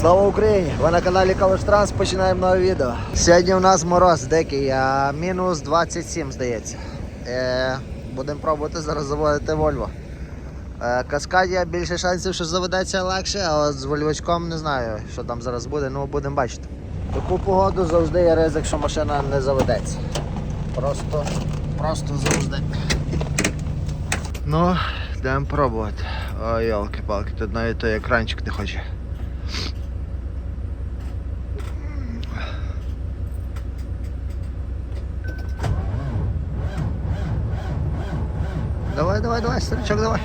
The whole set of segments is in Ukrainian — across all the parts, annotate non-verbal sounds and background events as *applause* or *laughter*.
Слава Україні! Ви на каналі Калуш Транс, починаємо нове відео. Сьогодні у нас мороз дикий, а мінус 27, здається. Е, будемо пробувати зараз заводити Вольво. Е, Каскадія більше шансів, що заведеться легше, а от з Вольвочком не знаю, що там зараз буде, ну будемо бачити. Таку погоду завжди є ризик, що машина не заведеться. Просто, просто завжди. Ну, йдемо пробувати. Ой, йолки-палки, тут навіть той екранчик не хоче. Давай, давай, давай, старичок, давай.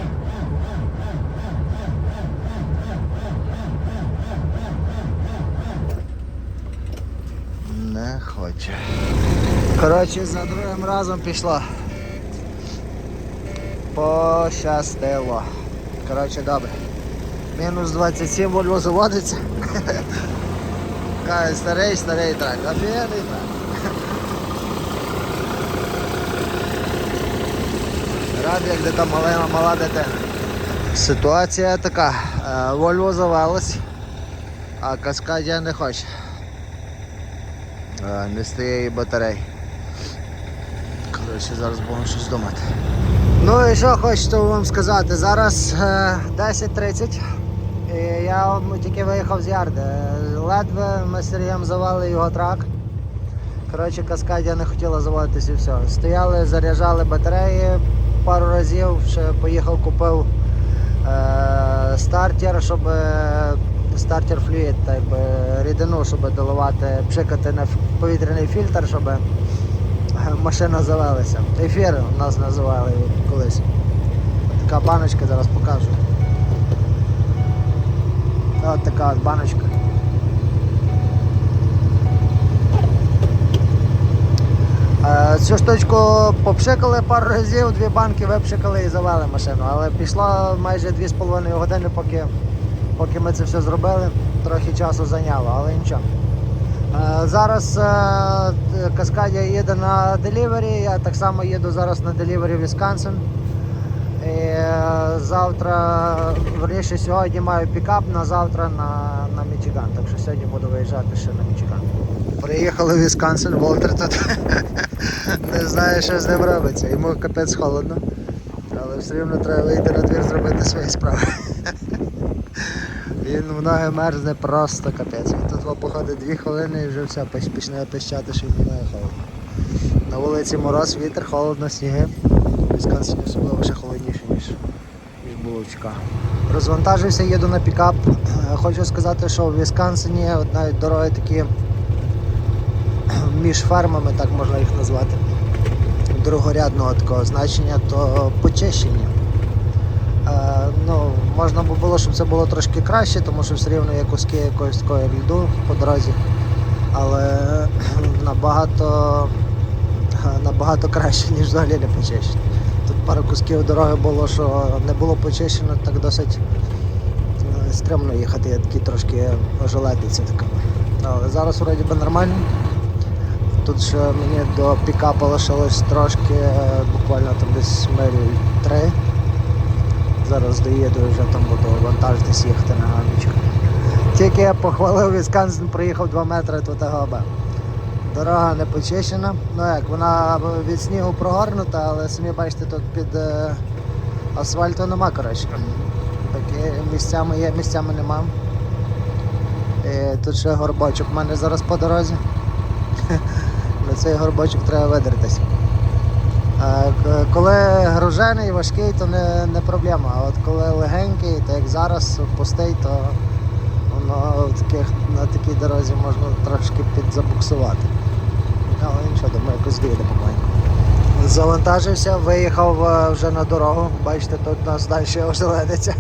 Не хоче. Коротше, за другим разом пішло. Пощастило. Коротше, добре. Мінус 27 вольво заводиться. *laughs* Старий, старий трак, офігенний трак. Радий, як де там малина, мала дитина. Ситуація така. е, Вольво завелось, а Каскадія не хоче. Е, Не стає її батарей. Коротше, зараз будемо щось думати. Ну і що хочу вам сказати, зараз е, 10.30 і я тільки виїхав з ярди. Е, Ледве ми з Сергієм завели його трак. Коротше, Каскадія не хотіла заводитись і все. Стояли, заряджали батареї пару разів, ще поїхав, купив е, стартер, щоб е, стартер флюїд, так би, рідину, щоб доливати, пшикати на повітряний фільтр, щоб е, машина завелася. Ефір нас називали колись. Така баночка зараз покажу. От така от баночка. Цю штучку попшикали пару разів, дві банки випшикали і завели машину. Але пішло майже 2,5 години, поки, поки ми це все зробили. Трохи часу зайняло, але нічого. Е, Зараз е, Каскадія їде на делівері, я так само їду зараз на делівері в Вісконсин. І е, завтра, верніше сьогодні маю пікап, на завтра на, на Мічиган. Так що сьогодні буду виїжджати ще на Мічиган. Приїхали в Вісконсин, Волтер тут не знає, що з ним робиться. Йому капець холодно. Але все рівно треба вийти на двір зробити свої справи. *laughs* Він в ноги мерзне просто капець. Він тут походить дві хвилини і вже все, поч- почне пищати, що йому ноги холодно. На вулиці мороз, вітер, холодно, сніги. Вісконсині особливо ще холодніше, ніж, ніж було в Чикаго. Розвантажився, їду на пікап. Хочу сказати, що в Вісконсині навіть дороги такі між фермами, так можна їх назвати, другорядного такого значення, то почищені. Е, ну, можна б було, щоб це було трошки краще, тому що все рівно є куски якоїсь такої льду по дорозі. Але набагато, набагато краще, ніж взагалі не почищено. Тут пару кусків дороги було, що не було почищено, так досить е, стримно їхати, я такий трошки ожеледиться така. Але зараз вроді би нормально. Тут ще мені до пікапа лишилось трошки, е, буквально там десь милі три. Зараз доїду і вже там буду вантажитись їхати на ганочку. Тільки я похвалив Вісконсин, проїхав 2 метри тут АГБ. Дорога не почищена. Ну як, вона від снігу прогорнута, але самі бачите, тут під е, асфальту нема, коротше. Такі місцями є, місцями нема. І тут ще горбочок в мене зараз по дорозі. Цей горбочок треба видертись. Коли гружений, важкий, то не, не проблема. А от коли легенький, так як зараз пустий, то воно в таких, на такій дорозі можна трошки підзабуксувати. Але нічого, думаю, якось вийде помаленьку. Завантажився, виїхав е, вже на дорогу. Бачите, тут нас далі ожеледиться.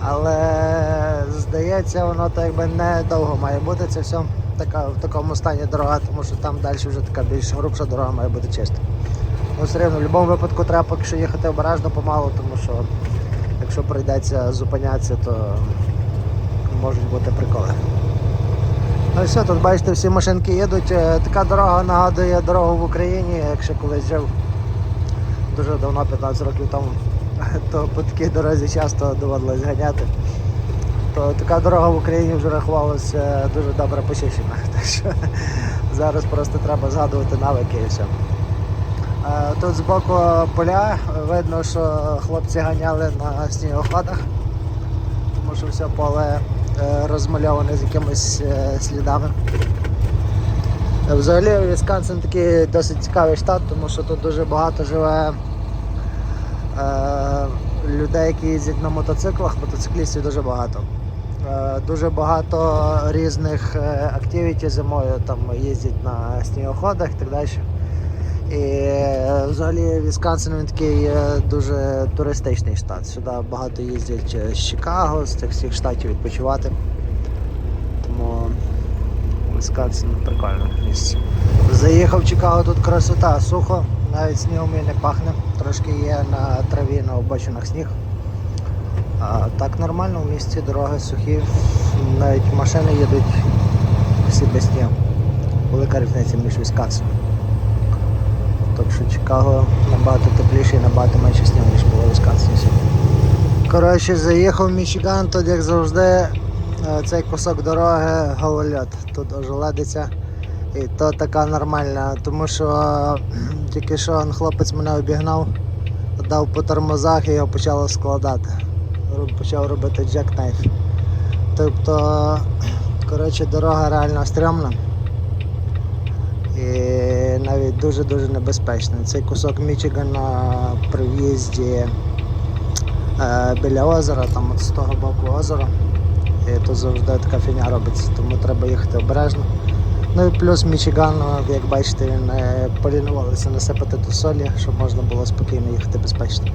Але здається, воно так якби не має бути. Це все така, в такому стані дорога, тому що там далі вже така більш грубша дорога має бути чиста. Ну, все рівно, в будь-якому випадку треба поки що їхати обережно помалу, тому що якщо прийдеться зупинятися, то можуть бути приколи. Ну і все, тут бачите, всі машинки їдуть. Е, Така дорога нагадує дорогу в Україні, якщо колись жив дуже давно, 15 років тому, *laughs* то по такій дорозі часто доводилось ганяти. То така дорога в Україні вже рахувалася дуже добре почищена. *laughs* Зараз просто треба згадувати навики і все. Е, Тут збоку поля видно, що хлопці ганяли на снігоходах, тому що все поле е, розмальоване з якимись е, слідами. Взагалі Вісконсин такий досить цікавий штат, тому що тут дуже багато живе людей, які їздять на мотоциклах, мотоциклістів дуже багато. Е, дуже багато різних е, активіті зимою там їздять на снігоходах і так далі. І е, взагалі Вісконсин він такий е, дуже туристичний штат. Сюди багато їздять е, з Чикаго, з цих всіх штатів відпочивати. Тому Вісконсин прикольне місце. Заїхав в Чикаго, тут красота, сухо, навіть снігом і не пахне. Трошки є на траві на обочинах сніг. А так нормально, в місті дороги сухі, навіть машини їдуть всі без снігу. Велика різниця між Вісконсином. Так що Чикаго набагато тепліше і набагато менше снігу, ніж було в сьогодні. Коротше, заїхав в Мічиган, тут як завжди е, цей кусок дороги голольот. Тут ожеледиться. І то така нормальна, тому що тільки що хлопець мене обігнав, дав по тормозах і його почало складати. Почав робити джек-найф. Тобто, коротше, дорога реально стрьомна і навіть дуже-дуже небезпечний. Цей кусок Мічигана при в'їзді е, біля озера, там от з того боку озера. І тут завжди така фігня робиться, тому треба їхати обережно. Ну і плюс Мічиган, як бачите, він е, полінувалися насипати ту солі, щоб можна було спокійно їхати безпечно.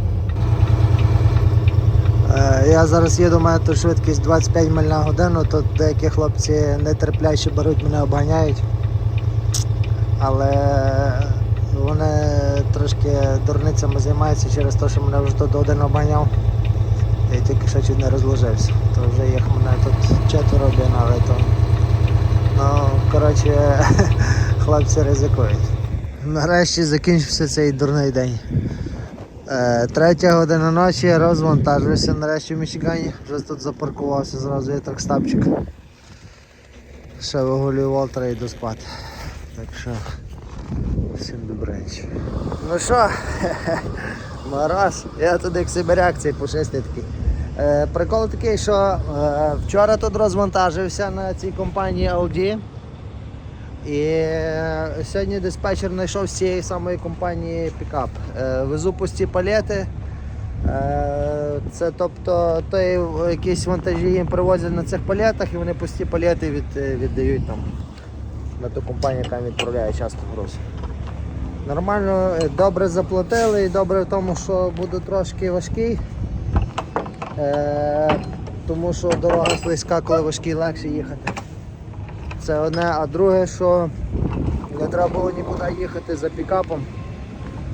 Е, Я зараз їду, у мене тут швидкість 25 миль на годину, тут деякі хлопці нетерпляче беруть мене обганяють але вони трошки дурницями займаються через те, що мене вже тут один обганяв. Я тільки що чуть не розложився. То вже їх мене тут четверо обігнали, то ну, коротше, *laughs* хлопці ризикують. Нарешті закінчився цей дурний день. Е, Третя година ночі розвантажився нарешті в Мічигані. Вже тут запаркувався, зразу є тракстапчик. Ще вигулюю Волтера і йду спати. Так що всім добренько. Ну що, *laughs* мороз, я тут як сибиряк цей пушистий такий. Е, прикол такий, що е, вчора тут розвантажився на цій компанії Audi. І е, сьогодні диспетчер знайшов з цієї самої компанії пікап. Везу пусті палети. Це тобто той якісь вантажі їм привозять на цих палетах і вони пусті палети від, віддають там на ту компанію, яка відправляє часто груз. Нормально, добре заплатили і добре в тому, що буду трошки важкий. Е, тому що дорога слизька, коли важкий легше їхати. Це одне, а друге, що не треба було нікуди їхати за пікапом.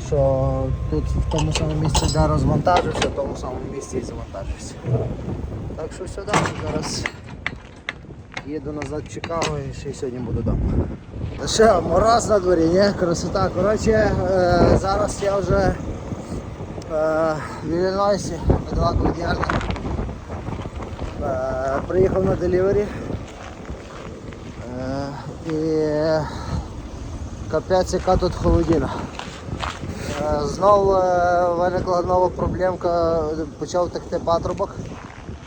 Що тут в тому самому місці, де розвантажився, в тому самому місці і завантажився. Так що сюди зараз їду назад в Чикаго і ще й сьогодні буду вдома. Та Ще мороз на дворі, ні? Красота. Коротше, е, зараз я вже в Іллінойсі, недалеко від Е, приїхав на делівері. Е, і капець, яка тут холодина. Е, Знов е, виникла нова проблемка, почав текти патрубок.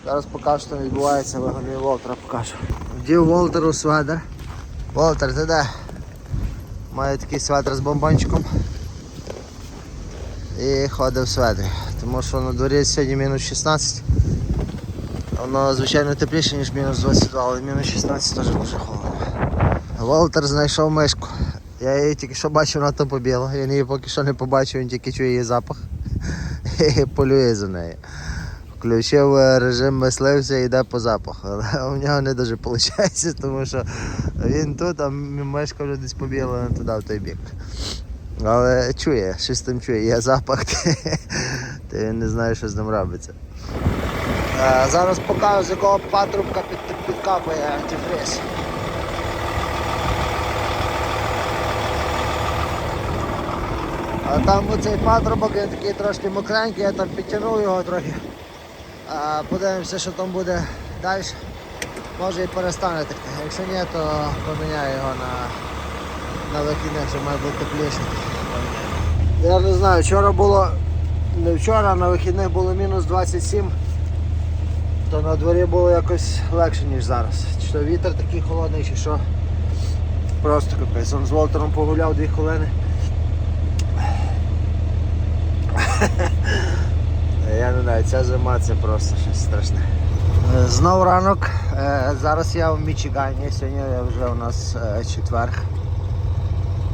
Зараз покажу, що відбувається, вигоню Волтера покажу. Вдів Волтеру сведер. Волтер, ти де? Маю такий сведер з бомбончиком. І ходив в. Тому що на дворі сьогодні мінус 16. Воно звичайно тепліше, ніж мінус 22, але мінус 16 теж дуже холодно. Волтер знайшов мишку. Я її тільки що бачив, вона то побігла. Він її поки що не побачив, він тільки чує її запах *laughs* і полює за нею. Включив е, режим мисливця і йде по запаху. Але у нього не дуже виходить, тому що він тут, а мишка вже десь побігла туди, в той бік. Але чує, щось там чує, є запах, *laughs* ти він не знає, що з ним робиться. Е, Зараз покажу, з якого патрубка під, підкапує антифриз. А там оцей патрубок, він такий трошки мокренький, я там підтягнув його трохи. Подивимося, що там буде далі може і перестане текти. Якщо ні, то поміняю його на, на вихідних, що має бути тепліше. Я не знаю, вчора було, не вчора, на вихідних було мінус 27, то на дворі було якось легше, ніж зараз. Чи то вітер такий холодний, чи що. Просто капець. Он з Волтером погуляв 2 хвилини. *laughs* Я не знаю, ця зима це просто щось страшне. Знов ранок. Е, Зараз я в Мічигані, сьогодні вже у нас е, четверг.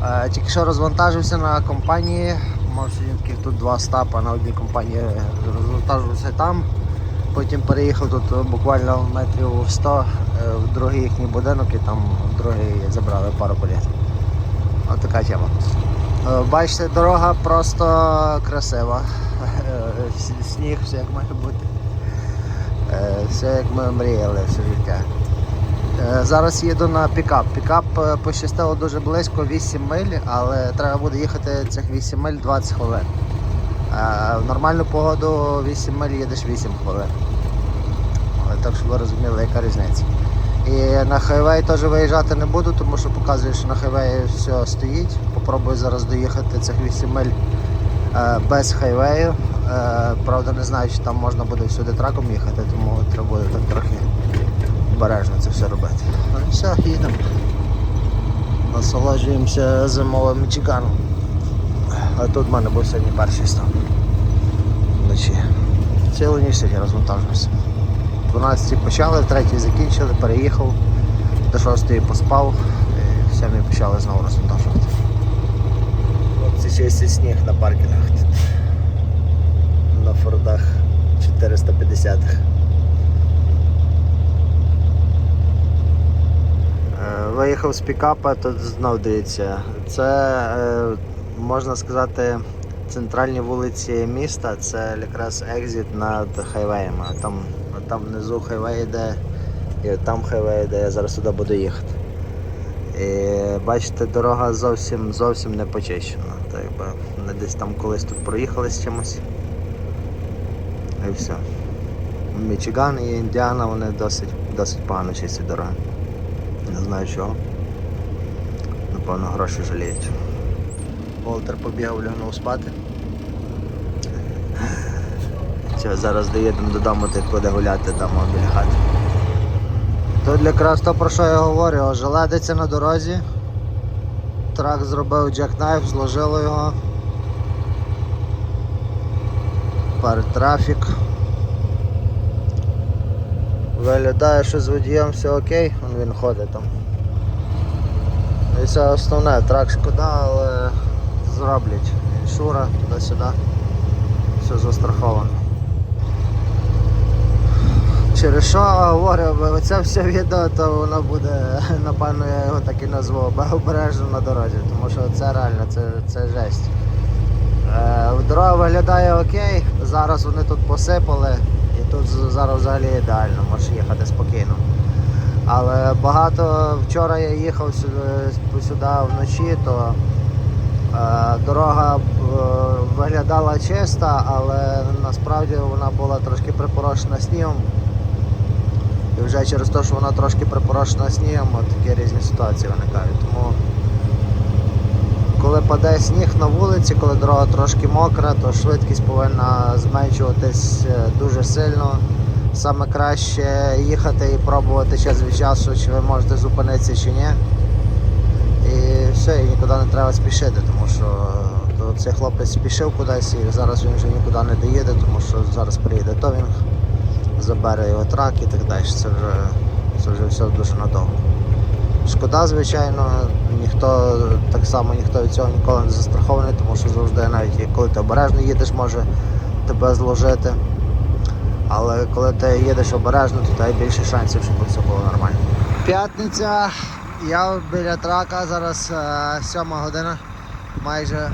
Е, Тільки що розвантажився на компанії. Мав тут два стапа на одній компанії розвантажився там. Потім переїхав тут е, буквально метрів 100 е, в другий їхній будинок і там в другий забрали пару політ. Ось така тема. Е, Бачите, дорога просто красива. Е, Сніг, все як має бути. Е, Все як ми мріяли все життя. Е, Зараз їду на пікап. Пікап е, пощастило дуже близько 8 миль, але треба буде їхати цих 8 миль 20 хвилин. Е, В нормальну погоду 8 миль їдеш 8 хвилин. Так щоб ви розуміли, яка різниця. І на хайвей теж виїжджати не буду, тому що показує, що на хайвеї все стоїть. Попробую зараз доїхати цих 8 миль без хайвею. Правда, не знаю, чи там можна буде всюди траком їхати, тому треба буде так трохи обережно це все робити. Ну все, їдемо. Насолоджуємося зимовим Мічиганом. А тут в мене був сьогодні перший став. Вночі. Цілу ніч сьогодні розвантажився. 12 почали, в 3 закінчили, переїхав, до 6 поспав, і в 7 почали знову розвантажувати. Хлопці чистять сніг на паркінгах. На фордах 450-х. Виїхав з пікапа, тут знов дивіться. Це е, можна сказати центральні вулиці міста, це якраз екзит над хайвеями. Там, там внизу хайвей йде, і там хайвей йде, я зараз туди буду їхати. І бачите, дорога зовсім зовсім не почищена. Якби десь там колись тут проїхали з чимось. І все. Мічиган і Індіана вони досить, досить погано чистять дороги. Не знаю чого. Напевно, гроші жаліють. Волтер побігав лягнув спати. Все, зараз доїдемо додому, ти буде гуляти там біля хати. Тут якраз то про що я говорю, желедиться на дорозі. Трак зробив джекнайф, зложило його. Перед трафік. Виглядає, що з водієм все окей, він ходить там. І це основне, трак шкода, але зроблять. Іншура, туди-сюди. Все застраховано. Через що говорю, оце все відео, то воно буде, *laughs* напевно, я його так і назву, обережно на дорозі, тому що це реально, це, це жесть. Е, дорога виглядає окей, зараз вони тут посипали і тут зараз взагалі ідеально, можеш їхати спокійно. Але багато вчора я їхав сюди, сюди вночі, то е, дорога е, виглядала чиста, але насправді вона була трошки припорошена снігом. І вже через те, що вона трошки припорошена снігом, такі різні ситуації виникають. Тому коли паде сніг на вулиці, коли дорога трошки мокра, то швидкість повинна зменшуватись е, дуже сильно. Саме краще їхати і пробувати час від часу, чи ви можете зупинитися чи ні. І все, і нікуди не треба спішити, тому що то цей хлопець спішив кудись і зараз він вже нікуди не доїде, тому що зараз приїде товінг, забере його трак і так далі. Це вже, це вже все дуже надовго. Шкода, звичайно, ніхто так само ніхто від цього ніколи не застрахований, тому що завжди, навіть коли ти обережно їдеш, може тебе зложити. Але коли ти їдеш обережно, то тебе більше шансів, щоб все було нормально. П'ятниця, я біля трака, зараз е, сьома година. Майже е,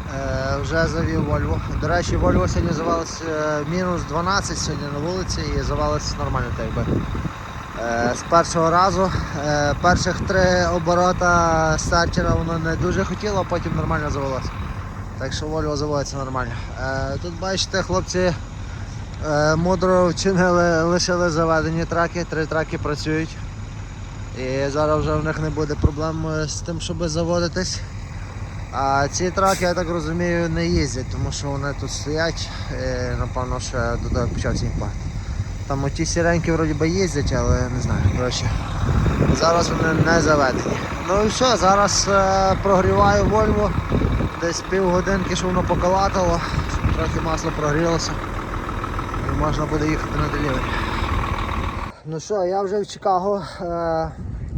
вже завів Вольво. До речі, Вольво сьогодні завалось е, мінус 12 сьогодні на вулиці і завалось нормально так. Е, з першого разу. Е, перших три оборота стартера воно не дуже хотіло, а потім нормально завелося. Так що Вольво заводиться нормально. Е, тут бачите, хлопці Е, Мудро вчинили, лишили заведені траки, три траки працюють. І зараз вже в них не буде проблем е, з тим, щоб заводитись. А ці траки, я так розумію, не їздять, тому що вони тут стоять, і, напевно, ще до того як почав сніг. Там оті сіренькі вроді би їздять, але не знаю. Коротше, зараз вони не заведені. Ну і все, зараз е, прогріваю Вольво. Десь півгодинки, що воно поколатало, трохи масло прогрілося. Можна буде їхати на делівері. Ну що, я вже в Чикаго. Е,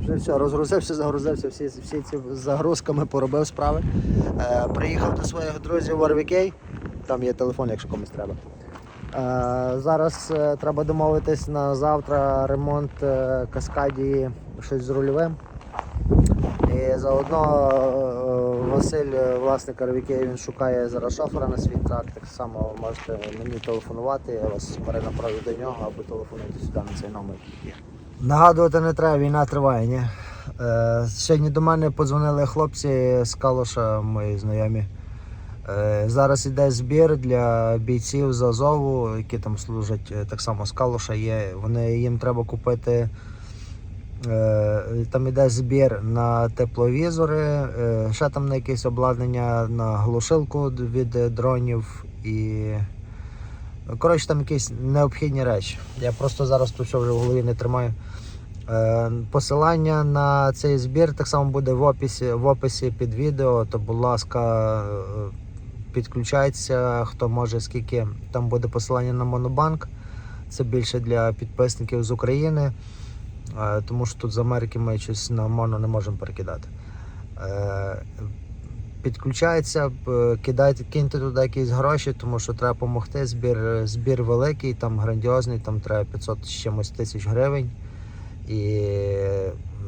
вже все, розгрузився, загрузився, всі, всі ці загрузками поробив справи. Е, приїхав до своїх друзів в RVK. Там є телефон, якщо комусь треба. Е, зараз треба домовитись на завтра ремонт е, каскадії щось з рульовим. Заодно е, Василь, е, власник RVK, він шукає зараз шофера на свій трак. Так само можете мені телефонувати, я вас перенаправлю до нього або телефонуйте сюди на цей номер. Нагадувати не треба, війна триває, ні? Е, сьогодні до мене подзвонили хлопці з Калуша, мої знайомі. Зараз іде збір для бійців з Азову, які там служать так само з Калуша є. Вони, їм треба купити. Е, Там іде збір на тепловізори, е, ще там на якесь обладнання на глушилку від дронів і. Коротше, там якісь необхідні речі. Я просто зараз тут все вже в голові не тримаю. Е, Посилання на цей збір так само буде в описі, в описі під відео. То, будь ласка, підключайтеся, хто може, скільки там буде посилання на Монобанк. Це більше для підписників з України, тому що тут з Америки ми щось на моно не можемо перекидати. Е, Підключайтеся, п- кидайте, киньте туди якісь гроші, тому що треба допомогти. Збір, збір великий, там грандіозний, там треба 500 з чимось тисяч гривень. І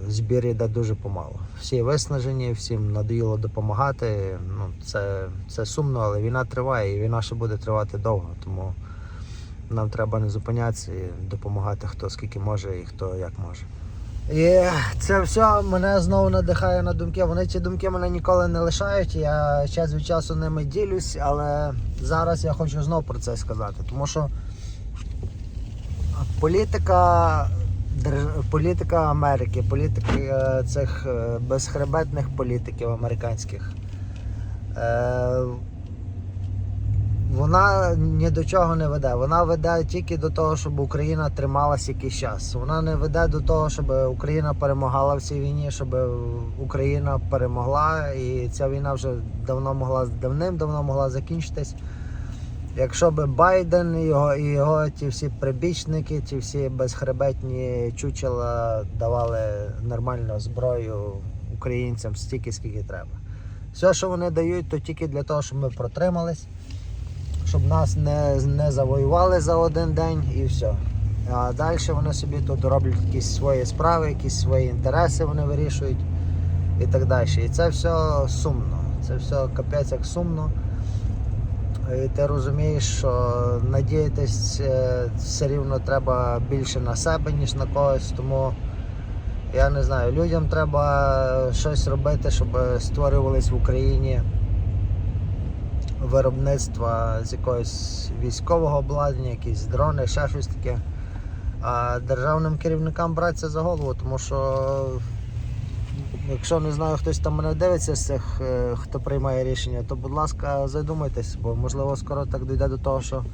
збір йде дуже помало. Всі виснажені, всім надоїло допомагати. Ну, це, це сумно, але війна триває, і війна ще буде тривати довго. Тому нам треба не зупинятися і допомагати хто скільки може і хто як може. І це все мене знову надихає на думки. Вони ці думки мене ніколи не лишають. Я час від часу ними ділюсь, але зараз я хочу знову про це сказати. Тому що політика, політика Америки, політика е, цих е, безхребетних політиків американських. Вона ні до чого не веде. Вона веде тільки до того, щоб Україна трималася якийсь час. Вона не веде до того, щоб Україна перемагала в цій війні, щоб Україна перемогла, і ця війна вже давно могла давним-давно могла закінчитись. Якщо б Байден і його, і його ті всі прибічники, ті всі безхребетні чучела давали нормальну зброю українцям стільки, скільки треба. Все, що вони дають, то тільки для того, щоб ми протримались, щоб нас не, не завоювали за один день і все. А далі вони собі тут роблять якісь свої справи, якісь свої інтереси вони вирішують і так далі. І це все сумно. Це все капець як сумно. І ти розумієш, що надіятись е, все рівно треба більше на себе, ніж на когось. Тому я не знаю, людям треба щось робити, щоб створювались в Україні виробництва з якогось військового обладнання, якісь дрони, ще щось таке. А державним керівникам братися за голову, тому що Якщо не знаю, хтось там мене дивиться з цих, е, хто приймає рішення, то будь ласка, задумайтесь, бо можливо скоро так дійде до того, що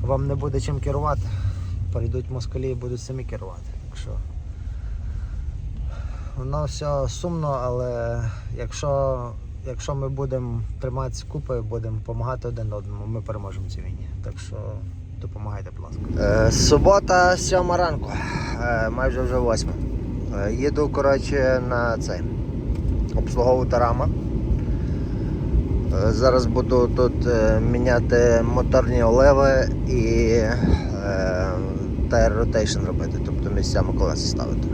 вам не буде чим керувати. Прийдуть москалі і будуть самі керувати. Так що воно все сумно, але якщо, якщо ми будемо триматися купи, будемо допомагати один одному, ми переможемо цій війні. Так що допомагайте, будь ласка. Е, субота, сьома ранку, е, майже вже восьма. Е, Їду коротше, на цей обслуговувати рама. Е, Зараз буду тут е, міняти моторні оливи і е, tire rotation робити, тобто місцями колеса ставити.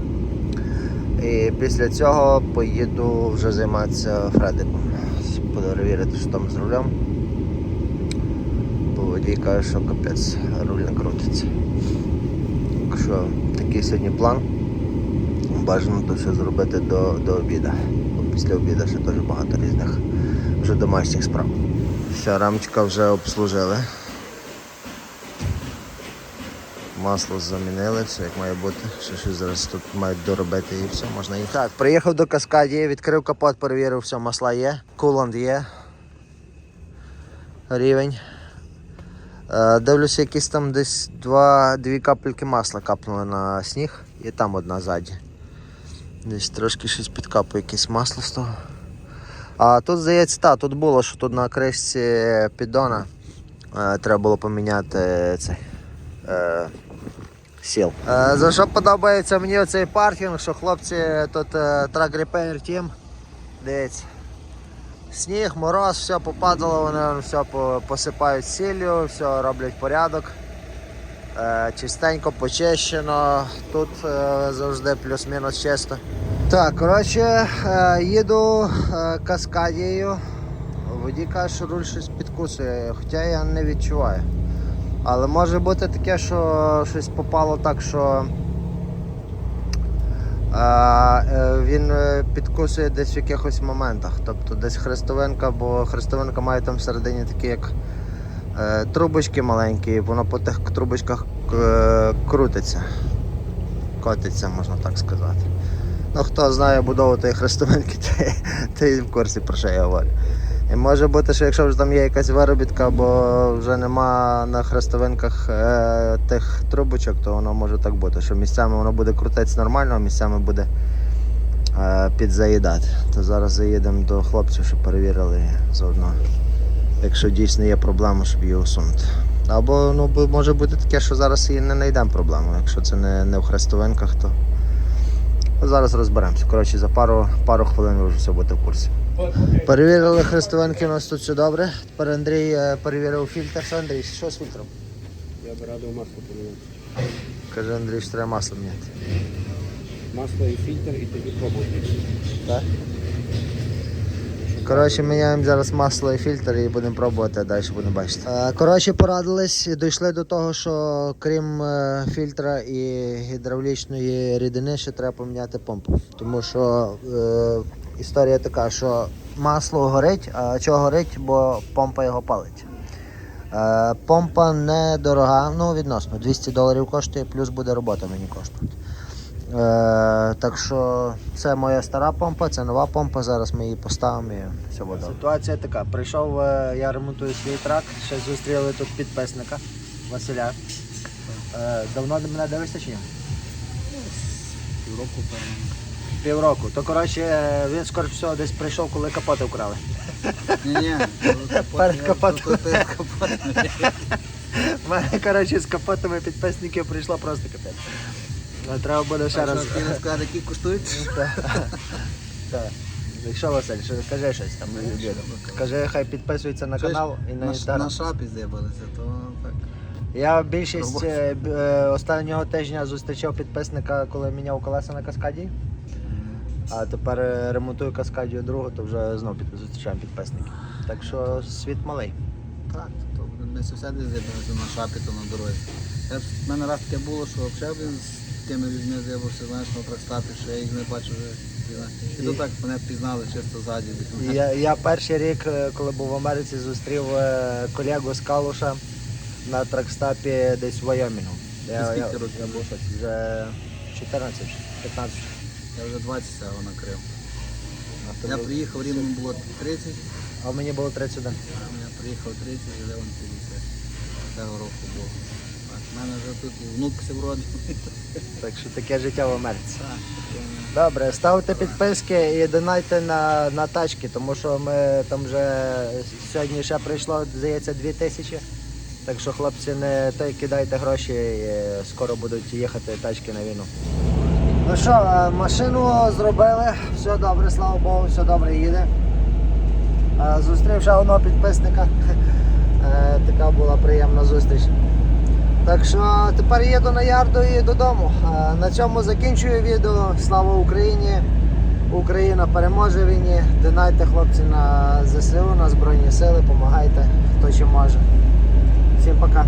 І після цього поїду вже займатися Фредиком. Перевірити, що там з рулем. Бо водій каже, що капець, руль не крутиться. Так що такий сьогодні план. Бажано то все зробити до, до обіду. Бо після обіду ще дуже багато різних вже домашніх справ. Все, рамочка вже обслужили. Масло замінили, все як має бути. Ще зараз тут мають доробити і все, можна їхати. Так, приїхав до Каскадії, відкрив капот, перевірив, все, масла є, кулант є. Рівень. Е, дивлюся, якісь там десь два, дві капельки масла капнули на сніг і там одна ззаді. Десь трошки щось підкапує, якесь масло з того. А тут, здається, та, тут було, що тут на кришці піддона е, треба було поміняти цей е, сіл. Е, за що подобається мені оцей паркінг, що хлопці тут е, Track Repair Team, дивіться. Сніг, мороз, все попадало, вони все посипають сіллю, все роблять порядок. Е, чистенько, почищено. Тут завжди плюс-мінус чисто. Так, коротше, їду каскадією. Воді каже, що руль щось підкусує, хоча я не відчуваю. Але може бути таке, що щось попало так, що е, е, він е, підкусує десь в якихось моментах. Тобто десь хрестовинка, бо хрестовинка має там всередині такі як е, трубочки маленькі, і воно по тих трубочках е, крутиться. Котиться, можна так сказати. Ну, хто знає будову тієї хрестовинки, *laughs* той, в курсі про що я говорю. І може бути, що якщо вже там є якась виробітка, або вже нема на хрестовинках е, тих трубочок, то воно може так бути, що місцями воно буде крутитися нормально, а місцями буде е, підзаїдати. То зараз заїдемо до хлопців, щоб перевірили заодно, якщо дійсно є проблема, щоб її усунути. Або ну, може бути таке, що зараз і не знайдемо проблему. Якщо це не, не в хрестовинках, то зараз розберемося. Коротше, за пару, пару хвилин вже все будете в курсі. Перевірили хрестовинки, у нас тут все добре. Тепер Андрій е, перевірив фільтр. Що Андрій, що з фільтром? Я би радив масло поміняти. Каже Андрій, що треба масло міняти. Масло і фільтр, і тоді пробувати. Так? Коротше, міняємо зараз масло і фільтр і будемо пробувати, а далі будемо бачити. Е, Коротше, порадились і дійшли до того, що крім е, фільтра і гідравлічної рідини, ще треба поміняти помпу. Тому що історія така, що масло горить, а чого горить, бо помпа його палить. Е, помпа недорога, ну відносно 200 доларів коштує, плюс буде робота мені коштувати. Е, так що це моя стара помпа, це нова помпа. Зараз ми її поставимо і все буде. Ситуація така. Прийшов, е, я ремонтую свій трак. Ще зустріли тут підписника Василя. Е, давно до мене дивишся чи ні? Півроку певно. Півроку. То коротше він скоро всього десь прийшов, коли капоти вкрали. Ні-ні, *laughs* Перед капотом. У *laughs* мене коротше з капотами підписників прийшло просто капець. Треба буде ще раз. Ти не сказати, які коштують? *laughs* Так. Якщо Василь, що кажи щось там. Кажи, хай підписується на канал і на На шапі здибалися, то так. Я більшість е, б- е, останнього тижня зустрічав підписника, коли міняв колеса на каскаді. А тепер е, ремонтую каскадію другу, то вже знов під, зустрічаємо підписників. Так що світ малий. Так, то ми сусіди з'єдналися на шапі, то на дорозі. Я, в мене раз таке було, що взагалі він з такими людьми з'явився, знаєш, на тракстапі, що я їх не бачу вже. І то так мене пізнали чисто ззаді. Я, я перший рік, е, коли був в Америці, зустрів е, колегу з Калуша на тракстапі десь в Вайомінгу. Я, я, я був вже 14, 15. Я вже 20 цього накрив. А Я приїхав, рівно було 30, А мені було 31. а я приїхав 30, і вон 50. Цього року було. В мене вже тут і внук вродив. Так що таке життя в Америці. Добре, ставте підписки і донайте на, на тачки, тому що ми там вже сьогодні ще прийшло, здається, 2 тисячі. Так що хлопці не той кидайте гроші, і скоро будуть їхати тачки на війну. Ну що, е, машину зробили, все добре, слава Богу, все добре їде. Е, Зустрів ще одного підписника. Е, Така була приємна зустріч. Так що тепер їду на ярду і додому. На цьому закінчую відео. Слава Україні! Україна переможе війні. Донайте хлопці на ЗСУ, на Збройні Сили, допомагайте, хто чи може. Всім пока.